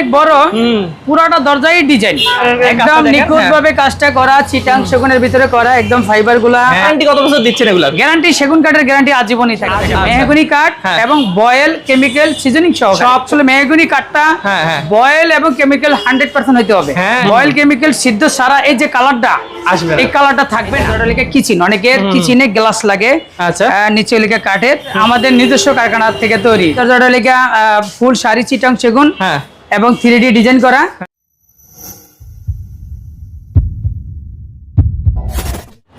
অনেক বড় পুরাটা দরজাই ডিজাইন। একদম নিখুঁত ভাবে কাজটা করা চিটাং সেগুনের ভিতরে করা একদম ফাইবারগুলা গ্যারান্টি কত বছর দিচ্ছেন এগুলো? গ্যারান্টি সেগুন কাঠের গ্যারান্টি আজীবনই থাকে আচ্ছা, আচ্ছা। মেহগুনি কাঠ হ্যাঁ। এবং বয়েল কেমিক্যাল সিজনিং সহ। সব। আসলে মেহগুনি কাঠটা হ্যাঁ, হ্যাঁ। বয়েল এবং কেমিক্যাল হান্ড্রেড পার্সেন্ট হতে হবে। হ্যাঁ। বয়েল কেমিক্যাল সিদ্ধ সারা এই যে কালারটা আসবে এই কালারটা থাকবে লিখে কিচেন অনেকের কিচেনে গ্লাস লাগে। আচ্ছা। নিচে লিখে কাঠের। আমাদের নিজস্ব কারখানা থেকে তৈরি। লিখে ফুল শাড়ি চিটাং সেগুন। হ্যাঁ। এবং থ্রি ডিজাইন করা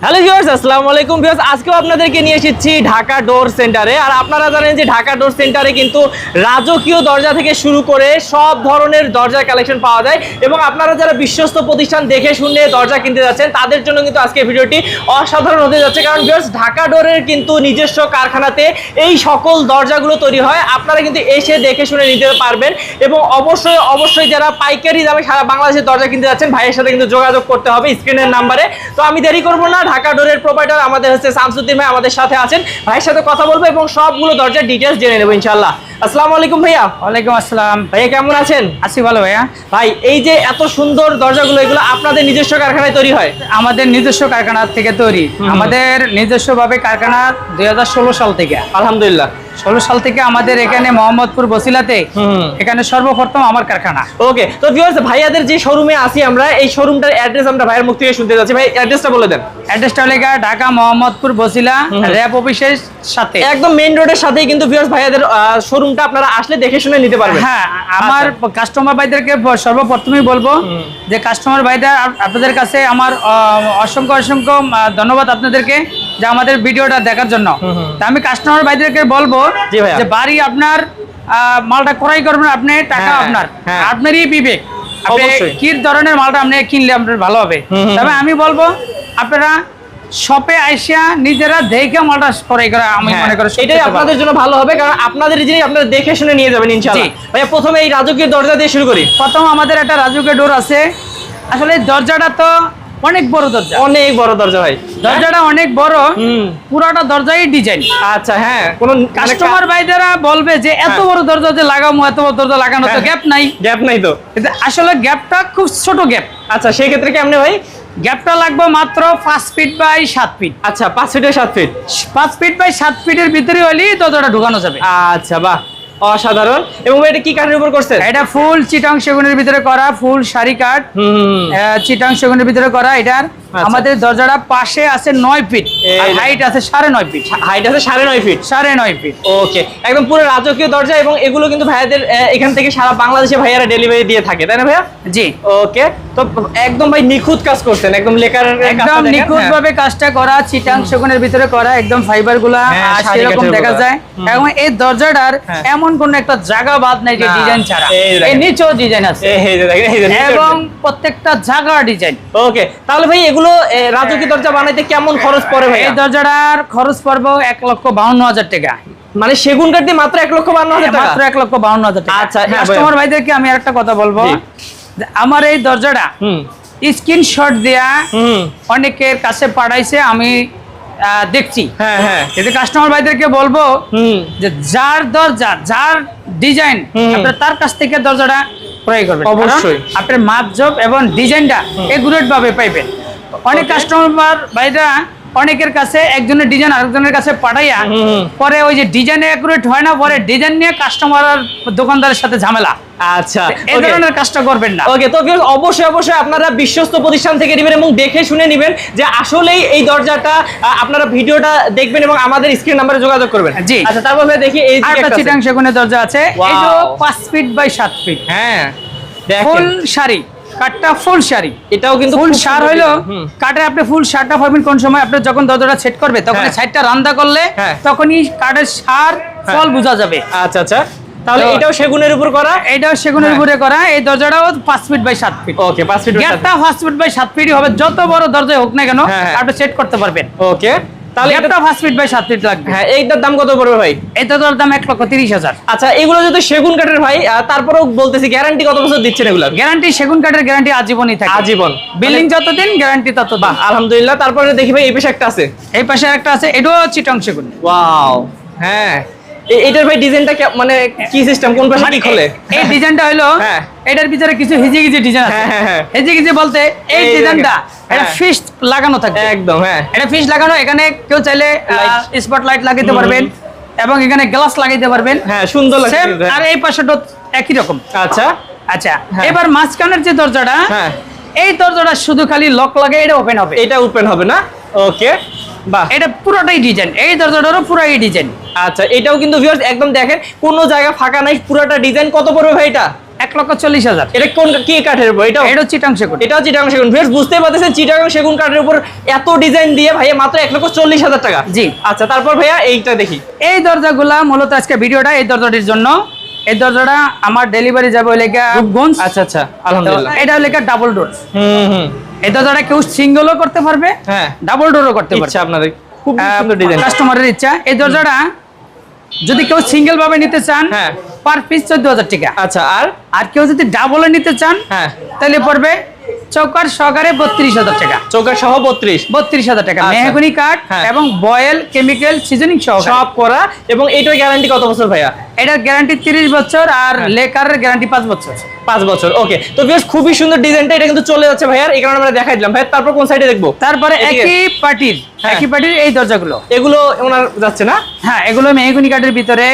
হ্যালো ভিউয়ার্স, আসসালামু আলাইকুম। ভিউয়ার্স, আজকেও আপনাদেরকে নিয়ে এসেছি ঢাকা ডোর সেন্টারে। আর আপনারা জানেন যে ঢাকা ডোর সেন্টারে কিন্তু রাজকীয় দরজা থেকে শুরু করে সব ধরনের দরজার কালেকশন পাওয়া যায়। এবং আপনারা যারা বিশ্বস্ত প্রতিষ্ঠান দেখে শুনে দরজা কিনতে যাচ্ছেন, তাদের জন্য কিন্তু আজকে ভিডিওটি অসাধারণ হতে যাচ্ছে। কারণ ভিউয়ার্স, ঢাকা ডোরের কিন্তু নিজস্ব কারখানাতে এই সকল দরজাগুলো তৈরি হয়। আপনারা কিন্তু এসে দেখে শুনে নিতে পারবেন। এবং অবশ্যই অবশ্যই যারা পাইকারি দামে সারা বাংলাদেশের দরজা কিনতে যাচ্ছেন, ভাইয়ের সাথে কিন্তু যোগাযোগ করতে হবে স্ক্রিনের নাম্বারে। তো আমি দেরি করব না ঢাকা ডোরের প্রোভাইডার আমাদের হচ্ছে শামসুদ্দিন ভাই আমাদের সাথে আছেন। ভাইয়ের সাথে কথা বলব এবং সবগুলো দরজার ডিটেলস জেনে নেব ইনশাল্লাহ আসসালামু আলাইকুম ভাইয়া। ওয়ালাইকুম আসসালাম। ভাইয়া কেমন আছেন? আছি ভালো ভাইয়া। ভাই এই যে এত সুন্দর দরজাগুলো এগুলো আপনাদের নিজস্ব কারখানায় তৈরি হয়? আমাদের নিজস্ব কারখানা থেকে তৈরি। আমাদের নিজস্ব ভাবে কারখানা দুই হাজার ষোলো সাল থেকে। আলহামদুলিল্লাহ। ষোলো সাল থেকে আমাদের এখানে মোহাম্মদপুর বসিলাতে এখানে সর্বপ্রথম আমার কারখানা। ওকে তো ভিউয়ার্স ভাইয়াদের যে শোরুমে আছি আমরা এই শোরুমটার অ্যাড্রেস আমরা ভাইয়ের মুখ থেকে শুনতে যাচ্ছি। ভাই অ্যাড্রেসটা বলে দেন। অ্যাড্রেসটা লেখা ঢাকা মোহাম্মদপুর বসিলা র্যাব অফিসের সাথে। একদম মেইন রোডের সাথেই কিন্তু ভিউয়ার্স ভাইয়াদের শোরুমটা আপনারা আসলে দেখে শুনে নিতে পারবেন। হ্যাঁ আমার কাস্টমার ভাইদেরকে ব- সর্বপ্রথমেই বলব যে কাস্টমার ভাইদের আপ- আপনাদের কাছে আমার অসংখ্য অসংখ্য ধন্যবাদ আপনাদেরকে। যে আমাদের ভিডিওটা দেখার জন্য। আমি কাস্টমার ভাইদেরকে বলব। যে বাড়ি আপনার মালটা ক্রয় করবেন আপনি টাকা হ্যাঁ, আপনার। হ্যাঁ। আপনারই বিবেক। আপনি কি ধরনের মালটা আপনি কিনলে আপনার ভালো হবে? তবে আমি বলব আপনারা শপে আইসা নিজেরা দেখে মালটা ক্রয় করা আমি হ্যাঁ, মনে করি এটাই ভালো। আপনাদের জন্য ভালো হবে কারণ আপনাদের জিনিস আপনারা দেখে শুনে নিয়ে যাবেন ইনশাআল্লাহ। ভাইয়া প্রথমে এই রাজকীয় দরজা দিয়ে শুরু করি। প্রথম আমাদের একটা রাজুকে ডোর আছে। আসলে দরজাটা তো অনেক বড় দরজা। অনেক বড় দরজা ভাই। দরজাটা অনেক বড় পুরাটা দরজাই ডিজাইন আচ্ছা হ্যাঁ কোন কাস্টমার ভাইদেরা বলবে যে এত হ্যাঁ। বড় দরজা যে লাগামো এত বড় দরজা লাগানো তো। গ্যাপ নাই। গ্যাপ নাই তো। আসলে গ্যাপটা খুব ছোট গ্যাপ আচ্ছা সেই ক্ষেত্রে কেমনে ভাই? গ্যাপটা লাগবে মাত্র পাঁচ ফিট বাই সাত ফিট আচ্ছা পাঁচ ফিটের সাত ফিট পাঁচ ফিট বাই সাত ফিটের ভিতরে হলেই দরজাটা ঢুকানো যাবে। আচ্ছা বাহ। অসাধারণ। এবং এটা কি কাঠের উপর করছেন? এটা ফুল চিটাং সেগুনের ভিতরে করা ফুল শাড়ি কাঠ। চিটাং সেগুনের ভিতরে করা এটার। আমাদের দরজাটা পাশে আছে নয় ফিট হাইট আছে সাড়ে নয় ফিট। হাইট আছে সাড়ে নয় ফিট। সাড়ে নয় ফিট। ওকে। একদম পুরো রাজকীয় দরজা এবং এগুলো কিন্তু ভাইয়াদের এখান থেকে সারা বাংলাদেশে ভাইয়ারা ডেলিভারি দিয়ে থাকে তাই না ভাইয়া? জি। ওকে। তো একদম ভাই নিখুঁত কাজ করছেন একদম লেকার একদম নিখুঁত ভাবে কাজটা করা চিটাং সেগুনের ভিতরে করা একদম ফাইবারগুলা হ্যাঁ, সেরকম দেখা যায়। এবং এই দরজাটার হ্যাঁ। এমন কোন একটা জায়গা বাদ নাই যে ডিজাইন ছাড়া। এই নিচেও ডিজাইন আছে। এবং প্রত্যেকটা জায়গা ডিজাইন ওকে। তাহলে ভাই এগুলো এ, রাজকীয় দরজা বানাইতে কেমন খরচ পড়ে ভাই এই দরজাটার খরচ পড়বে এক লক্ষ বাউন্ন হাজার টাকা। মানে সেগুন কাঠ দিয়ে মাত্র এক লক্ষ বান্ন হাজার টাকা? মাত্র এক লক্ষ বাউন্ন হাজার টাকা। আচ্ছা, হ্যাঁ, কাস্টমার ভাইদেরকে আমি একটা কথা বলব। আমার এই দরজাটা স্ক্রিনশট দেয়া অনেকের কাছে পাঠাইছে আমি দেখছি। হ্যাঁ হ্যাঁ। যদি কাস্টমার ভাইদেরকে বলব যে যার দরজা যার ডিজাইন। আপনার তার কাছ থেকে দরজাটা ক্রয় করবেন। অবশ্যই। আপনার মাপজব এবং ডিজাইনটা এগুরেট ভাবে পাইবেন। অনেক কাস্টমার ভাইরা অনেকের কাছে একজনের ডিজাইন আরেকজনের কাছে পাঠাইয়া। পরে ওই যে ডিজাইনে অ্যাকুরেট হয় না পরে ডিজাইন নিয়ে কাস্টমার আর দোকানদারের সাথে ঝামেলা। আচ্ছা এই ধরনের কাজটা করবেন না। ওকে তো অবশ্যই অবশ্যই আপনারা বিশ্বস্ত প্রতিষ্ঠান থেকে নেবেন এবং দেখে শুনে নেবেন যে আসলেই এই দরজাটা আপনারা ভিডিওটা দেখবেন এবং আমাদের স্ক্রিন নাম্বারে যোগাযোগ করবেন। জি। আচ্ছা তারপর দেখি এই আর দিকে একটা একটা চিটাং সেগুনের দরজা আছে। এই ফিট বাই ফিট হ্যাঁ দেখেন। শাড়ি। কাঠটা ফুল শাড়ি। এটাও কিন্তু ফুল সার হইল design। আপনি ফুল সারটা পাবেন কোন সময়? আপনি যখন দরজাটা সেট করবে তখন হ্যাঁ। সাইডটা রান্দা করলে হ্যাঁ। তখনই কাঠের সার ফল বোঝা যাবে। আচ্ছা আচ্ছা। তাহলে এটাও সেগুনের উপর করা? এটাও সেগুনের হ্যাঁ। উপরে করা। এই দরজাটাও পাঁচ ফিট বাই সাত ফিট ওকে পাঁচ ফিট গ্যাপটা পাঁচ ফিট বাই সাত ফিটই হবে। যত বড় দরজায় হোক না কেন হ্যাঁ, হ্যাঁ। আপনি সেট করতে পারবেন। ওকে তাহলে এটা- পাঁচ ফিট বাই 7 ফিট লাগবে। হ্যাঁ এইটার দাম কত পড়বে ভাই? দরজার দাম এক লক্ষ তিরিশ হাজার। আচ্ছা এগুলো যদি সেগুন কাঠের ভাই তারপরেও বলতেছি গ্যারান্টি কত বছর দিচ্ছেন এগুলো? গ্যারান্টি সেগুন কাঠের গ্যারান্টি আজীবনই থাকে। আজীবন। বিল্ডিং যতদিন গ্যারান্টি ততদিন। বাহ আলহামদুলিল্লাহ। তারপরে দেখি ভাই এই পাশে একটা আছে। এই পাশে একটা আছে এটাও চিটং সেগুন। ওয়াও হ্যাঁ। এটার ভাই ডিজাইনটা মানে কি সিস্টেম কোন পাশে? খোলে এই ডিজাইনটা হলো হ্যাঁ। এটার ভিতরে কিছু হিজি গিজি ডিজাইন আছে। হ্যাঁ, হ্যাঁ, হ্যাঁ। হিজি গিজি বলতে এই ডিজাইনটা এটা হ্যাঁ। লাগানো থাকবে। একদম হ্যাঁ। এটা ফিস লাগানো এখানে কেউ চাইলে স্পট লাইট লাগাইতে পারবেন এবং এখানে গ্লাস লাগাইতে পারবেন। হ্যাঁ সুন্দর লাগছে। আর এই পাশেটা একই রকম। আচ্ছা। আচ্ছা। এবার মাঝখানের যে দরজাটা হ্যাঁ। এই দরজাটা শুধু খালি লক লাগে এটা ওপেন হবে। এটা ওপেন হবে না? ওকে বাহ। এটা পুরোটাই ডিজাইন এই দরজাটারও পুরোই ডিজাইন আচ্ছা এটাও কিন্তু ভিউয়ার্স একদম দেখেন কোনো জায়গা ফাঁকা নাই পুরোটা ডিজাইন কত পড়বে ভাই এটা? এক লক্ষ চল্লিশ হাজার। এটা কোন কি কাঠের উপর? এটা চিটাং সেগুন। এটাও চিটাগাং সেগুন। পারতেছেন চিটাগাং সেগুন কাঠের উপর এত ডিজাইন দিয়ে ভাইয়া মাত্র এক লক্ষ চল্লিশ হাজার টাকা। জি। আচ্ছা তারপর ভাইয়া এইটা দেখি। এই দরজাগুলা মূলত আজকে ভিডিওটা এই দরজাটির জন্য। এই দরজাটা আমার ডেলিভারি যাবে ওই লেখা রূপগঞ্জ। আচ্ছা আচ্ছা আলহামদুলিল্লাহ। এটা লেখা ডাবল ডোর হুম হুম। এই দরজাটা কেউ সিঙ্গেলও করতে পারবে হ্যাঁ। ডাবল ডোরও করতে পারবে। আপনাদের। খুব সুন্দর ডিজাইন কাস্টমারের ইচ্ছা। এই দরজাটা যদি কেউ সিঙ্গেল ভাবে নিতে চান হ্যাঁ। পার পিস চোদ্দ হাজার টাকা। আচ্ছা আর? আর কেউ যদি ডাবলে নিতে চান হ্যাঁ। তাহলে পড়বে চৌকার সহকারে বত্রিশ হাজার টাকা। চৌকার সহ বত্রিশ। বত্রিশ হাজার টাকা। আচ্ছা। মেহগুনি কাঠ হ্যাঁ। এবং বয়েল কেমিক্যাল সিজনিং সহ সব করা। এবং এইটার গ্যারান্টি কত বছর ভাইয়া? এটার গ্যারান্টি তিরিশ বছর আর হ্যাঁ। লেকারের গ্যারান্টি পাঁচ বছর। পাঁচ বছর ওকে তো বেশ খুবই সুন্দর ডিজাইনটা এটা কিন্তু চলে যাচ্ছে ভাইয়ার এই কারণে আমরা দেখাই দিলাম। ভাই তারপর কোন সাইডে দেখব? তারপরে একই পার্টির হ্যাঁ। একই পার্টির এই দরজাগুলো। এগুলো ওনার যাচ্ছে না? হ্যাঁ এগুলো মেহগুনি কাঠের ভিতরে।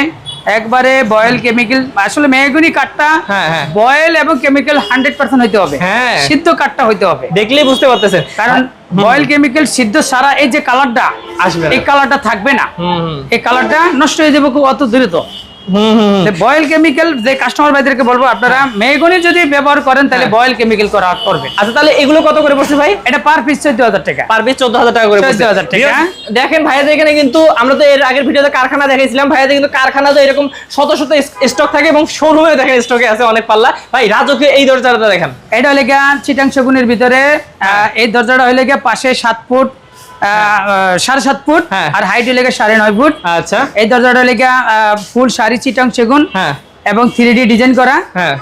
একবারে বয়েল কেমিক্যাল আসলে মেহগুনি কাঠটা হ্যাঁ, হ্যাঁ। বয়েল এবং কেমিক্যাল হান্ড্রেড পার্সেন্ট হইতে হবে। হ্যাঁ। সিদ্ধ কাঠটা হইতে হবে। দেখলেই বুঝতে পারতেছেন। কারণ বয়েল কেমিক্যাল সিদ্ধ সারা এই যে কালারটা আসবে এই কালারটা থাকবে না। এই কালারটা নষ্ট হয়ে যাবে খুব অত দ্রুত। বয়েল কেমিক্যাল যে কাস্টমার ভাইদেরকে বলব আপনারা মেহগুনি যদি ব্যবহার করেন তাহলে হ্যাঁ। বয়েল কেমিক্যাল করা করবেন। আচ্ছা তাহলে এগুলো কত করে পড়ছে ভাই? এটা পার পিস চোদ্দ হাজার টাকা। পার পিস চোদ্দ হাজার টাকা করে। 14,000 টাকা। দেখেন ভাইয়াদের এখানে কিন্তু আমরা তো এর আগের ভিডিওতে কারখানা দেখাইছিলাম। ভাইয়াদের কিন্তু কারখানা তো এরকম শত শত স্টক থাকে এবং শোরুমে দেখেন স্টকে আছে অনেক পাল্লা। ভাই রাজকীয় এই দরজাটা দেখেন। এটা হলে গিয়া চিটাং শগুনের ভিতরে আহ, এই দরজাটা হলে গিয়া পাশে সাত ফুট সাড়ে সাত ফুট হ্যাঁ। আর হাইট হলে গিয়া সাড়ে নয় ফুট। আচ্ছা। এই দরজাটা আহ, ফুল শাড়ি চিটাং সেগুন হ্যাঁ। এবং থ্রি ডি ডিজাইন করা। হ্যাঁ।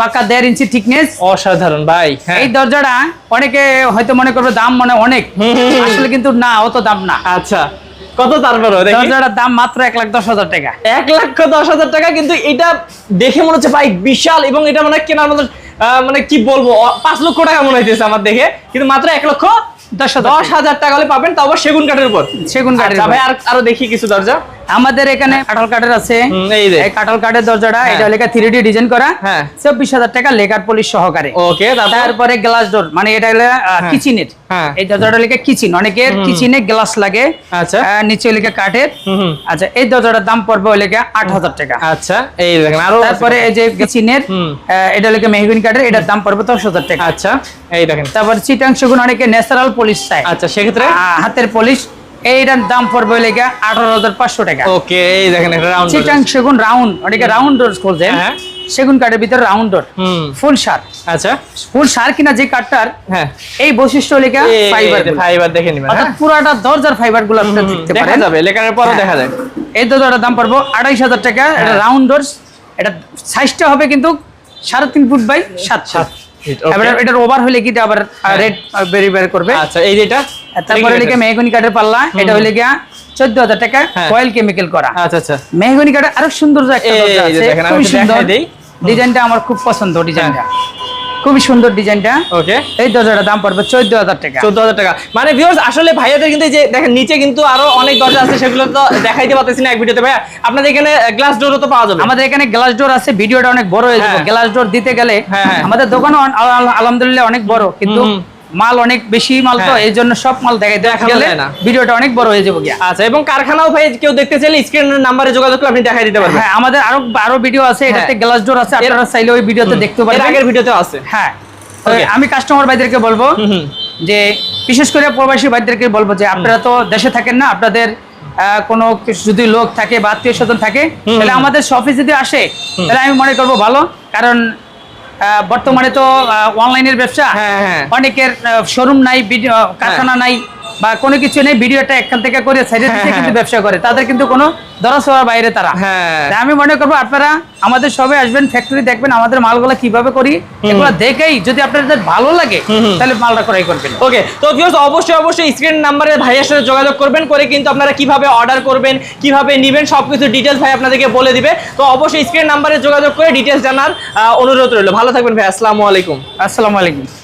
পাকা দেড় ইঞ্চি থিকনেস অসাধারণ ভাই। এই দরজাটা অনেকে হয়তো মনে করবে দাম মানে অনেক। আসলে কিন্তু না অত দাম না। আচ্ছা। কত তারপরে দরজাটার দাম মাত্র এক লাখ দশ হাজার টাকা। এক লক্ষ দশ হাজার টাকা কিন্তু এটা দেখে মনে হচ্ছে ভাই বিশাল এবং এটা মানে কেনার মতো আহ, মানে কি বলব পাঁচ লক্ষ টাকা মনে হইতেছে আমার দেখে। কিন্তু মাত্র এক লক্ষ দশ হাজার। টাকা হলে পাবেন তাও আবার সেগুন কাঠের উপর। সেগুন কাঠের আচ্ছা, ভাই আর আরও দেখি কিছু দরজা। আমাদের এখানে কাঁঠাল কাঠের আছে। এই কাঁঠাল কাঠের দরজাটা হ্যাঁ। এটা লেখা থ্রি ডি ডিজাইন করা। হ্যাঁ। চব্বিশ হাজার টাকা লেকার পলিশ সহকারে। ওকে তারপরে? গ্লাস ডোর মানে এটা হলো কিচেনের হ্যাঁ। এই দরজাটা লেখা কিচেন অনেকের কিচেনে গ্লাস লাগে। আচ্ছা। নিচে লেখা কাঠের। আচ্ছা এই দরজাটার দাম পড়বে ওই লেখা আট হাজার টাকা। আচ্ছা এই দেখেন আরও। তারপরে এই যে কিচেনের। এটা লেখা মেহগুনি কাঠের এটার দাম পড়বে দশ হাজার টাকা। আচ্ছা এই দেখেন। তারপর চিটাংশগুন অনেকে ন্যাচারাল পলিশ চায়। আচ্ছা সেক্ষেত্রে? হাতের পলিশ এইটার দাম পড়বে লেখা আঠারো হাজার পাঁচশো টাকা। ওকে এই দেখেন একটা রাউন্ড চিটাং সেগুন রাউন্ড অনেকে রাউন্ড ডোর খুলছেন। হ্যাঁ। সেগুন কাঠের ভিতরে রাউন্ড ডোর ফুল সার। আচ্ছা। ফুল সার কিনা যে কাঠটার হ্যাঁ। এই বৈশিষ্ট্য লেখা ফাইবার ফাইবার দেখে নিবেন অর্থাৎ হ্যাঁ। পুরাটা দরজার ফাইবারগুলো দেখা যাবে লেখার পরও। দেখা যায়। এই দরজাটার দাম পড়ব আড়াইশ হাজার টাকা এটা। রাউন্ড ডোরস এটা সাইজটা হবে কিন্তু সাড়ে তিন ফুট বাই সাত সাত এবার এটার ওভার হলে কি আবার। রেড বেরি বের করবে। আচ্ছা এই যেটা তারপরে লিখে মেহগুনি কাঠের পাল্লা এটা হলে গিয়া চোদ্দ হাজার টাকা হ্যাঁ। অয়েল কেমিক্যাল করা। আচ্ছা আচ্ছা। মেহগুনি কাঠের আরও সুন্দর খুবই ডিজাইনটা আমার খুব পছন্দ ডিজাইনটা। খুবই সুন্দর ডিজাইনটা। ওকে। এই দরজাটার দাম পড়বে চোদ্দ হাজার টাকা। চোদ্দ হাজার টাকা। মানে আসলে ভাইয়াদের কিন্তু যে দেখেন নিচে কিন্তু আরও অনেক দরজা আছে সেগুলো তো দেখাইতে পারতেছি না এক ভিডিওতে। ভাইয়া আপনাদের এখানে গ্লাস ডোরও তো পাওয়া যাবে? আমাদের এখানে গ্লাস ডোর আছে ভিডিওটা অনেক বড় হয়ে যাবে। হ্যাঁ। গ্লাস ডোর দিতে গেলে হ্যাঁ, হ্যাঁ। আমাদের আল- আলহামদুলিল্লাহ অনেক বড় কিন্তু। মাল অনেক বেশি মাল তো হ্যাঁ। এই জন্য সব মাল দেখাই দেখানো যায় না। ভিডিওটা অনেক বড় হয়ে যাবে গিয়া। আচ্ছা এবং কারখানাও ভাই কেউ দেখতে চাইলে স্ক্রিনের নাম্বারে যোগাযোগ আপনি দেখাই দিতে পারবেন। হ্যাঁ আমাদের আরও আরও ভিডিও আছে এটাতে হ্যাঁ। গ্লাস ডোর আছে আপনারা চাইলে ওই ভিডিওতে দেখতে পারবেন। আগের ভিডিওতে আছে। হ্যাঁ। আমি কাস্টমার ভাইদেরকে বলব। যে বিশেষ করে প্রবাসী ভাইদেরকে বলব যে আপনারা তো দেশে থাকেন না আপনাদের কোনো কিছু যদি লোক থাকে বা আত্মীয় স্বজন থাকে তাহলে আমাদের শপে যদি আসে তাহলে আমি মনে করব ভালো। কারণ বর্তমানে তো অনলাইনের ব্যবসা। হ্যাঁ, হ্যাঁ। অনেকের শোরুম নাই কারখানা নাই। বা কোনো কিছু নেই ভিডিওটা এখান থেকে করে সাইডে থেকে কিন্তু ব্যবসা করে। তাদের কিন্তু কোনো দরসবার বাইরে তারা। হ্যাঁ। আমি মনে করব আপনারা আমাদের সবাই আসবেন ফ্যাক্টরি দেখবেন আমাদের মালগুলো কীভাবে করি এগুলো দেখেই যদি আপনাদের ভালো লাগে তাহলে মালটা ক্রয় করবেন। ওকে তো ভিউয়ার্স অবশ্যই অবশ্যই স্ক্রিন নাম্বারে ভাইয়ের সাথে যোগাযোগ করবেন করে কিন্তু আপনারা কীভাবে অর্ডার করবেন কীভাবে নেবেন সবকিছু ডিটেলস ভাই আপনাদেরকে বলে দিবে। তো অবশ্যই স্ক্রিন নাম্বারে যোগাযোগ করে ডিটেলস জানার অনুরোধ রইল। ভালো থাকবেন ভাই আসসালামু আলাইকুম। আসসালামু আলাইকুম।